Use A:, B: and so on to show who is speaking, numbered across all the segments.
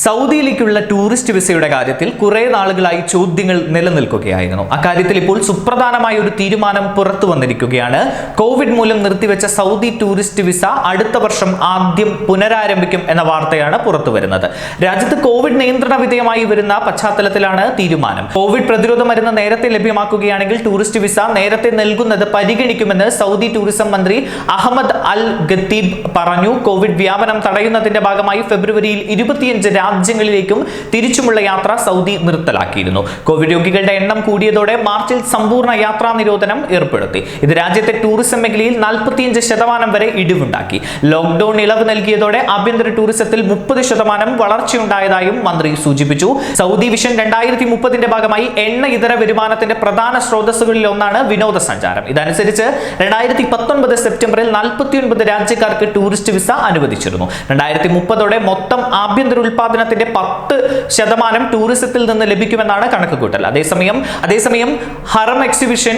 A: സൗദിയിലേക്കുള്ള tourist വിസയുടെ കാര്യത്തിൽ കുറെ നാളുകളായി ചോദ്യങ്ങൾ നിലനിൽക്കുകയായിരുന്നു. അക്കാര്യത്തിൽ ഇപ്പോൾ സുപ്രധാനമായ ഒരു തീരുമാനം പുറത്തു വന്നിരിക്കുകയാണ്. കോവിഡ് മൂലം നിർത്തിവെച്ച സൗദി ടൂറിസ്റ്റ് വിസ അടുത്ത വർഷം ആദ്യം പുനരാരംഭിക്കും എന്ന വാർത്തയാണ് പുറത്തു വരുന്നത്. രാജ്യത്ത് കോവിഡ് നിയന്ത്രണ വിധേയമായി വരുന്ന പശ്ചാത്തലത്തിലാണ് തീരുമാനം. കോവിഡ് പ്രതിരോധ മരുന്ന് നേരത്തെ ലഭ്യമാക്കുകയാണെങ്കിൽ ടൂറിസ്റ്റ് വിസ നേരത്തെ നൽകുന്നത് പരിഗണിക്കുമെന്ന് സൗദി ടൂറിസം മന്ത്രി അഹമ്മദ് അൽ ഗത്തീബ് പറഞ്ഞു. കോവിഡ് വ്യാപനം തടയുന്നതിന്റെ ഭാഗമായി ഫെബ്രുവരിയിൽ ഇരുപത്തിയഞ്ച് രാജ്യങ്ങളിലേക്കും തിരിച്ചുമുള്ള യാത്ര സൗദി നിർത്തലാക്കിയിരുന്നു. കോവിഡ് രോഗികളുടെ എണ്ണം കൂടിയതോടെ മാർച്ചിൽ സമ്പൂർണ യാത്രാ നിരോധനം ഏർപ്പെടുത്തി. ഇത് രാജ്യത്തെ ടൂറിസം മേഖലയിൽ നാൽപ്പത്തിയഞ്ച് ശതമാനം വരെ ഇടിവുണ്ടാക്കി. ലോക്ക്ഡൌൺ ഇളവ് നൽകിയതോടെ ആഭ്യന്തര ടൂറിസത്തിൽ മുപ്പത് ശതമാനം വളർച്ചയുണ്ടായതായും മന്ത്രി സൂചിപ്പിച്ചു. സൗദി വിഷൻ രണ്ടായിരത്തി മുപ്പതിന്റെ ഭാഗമായി എണ്ണ ഇതര വരുമാനത്തിന്റെ പ്രധാന സ്രോതസ്സുകളിൽ ഒന്നാണ് വിനോദസഞ്ചാരം. ഇതനുസരിച്ച് രണ്ടായിരത്തി പത്തൊൻപത് സെപ്റ്റംബറിൽ നാൽപ്പത്തിയൊൻപത് രാജ്യക്കാർക്ക് ടൂറിസ്റ്റ് വിസ അനുവദിച്ചിരുന്നു. രണ്ടായിരത്തി മുപ്പതോടെ മൊത്തം ആഭ്യന്തര ഉൽപാദനത്തിന്റെ പത്ത് ശതമാനം ടൂറിസത്തിൽ നിന്ന് ലഭിക്കുമെന്നാണ് കണക്ക് കൂട്ടൽ അതേസമയം അതേസമയം ഹറം എക്സിബിഷൻ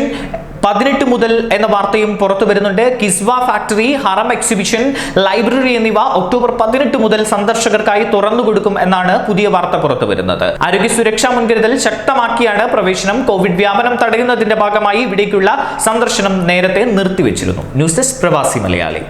A: പതിനെട്ട് മുതൽ എന്ന വാർത്തയും പുറത്തു വരുന്നുണ്ട്. കിസ്വ ഫാക്ടറി ഹറം എക്സിബിഷൻ ലൈബ്രറി എന്നിവ ഒക്ടോബർ പതിനെട്ട് മുതൽ സന്ദർശകർക്കായി തുറന്നു കൊടുക്കും എന്നാണ് പുതിയ വാർത്ത പുറത്തു വരുന്നത്. ആരോഗ്യ സുരക്ഷാ മുൻകരുതൽ ശക്തമാക്കിയാണ് പ്രവേശനം. കോവിഡ് വ്യാപനം തടയുന്നതിന്റെ ഭാഗമായി ഇവിടേക്കുള്ള സന്ദർശനം നേരത്തെ നിർത്തിവെച്ചിരുന്നു. ന്യൂസ് ഡെസ്ക് പ്രവാസി മലയാളി.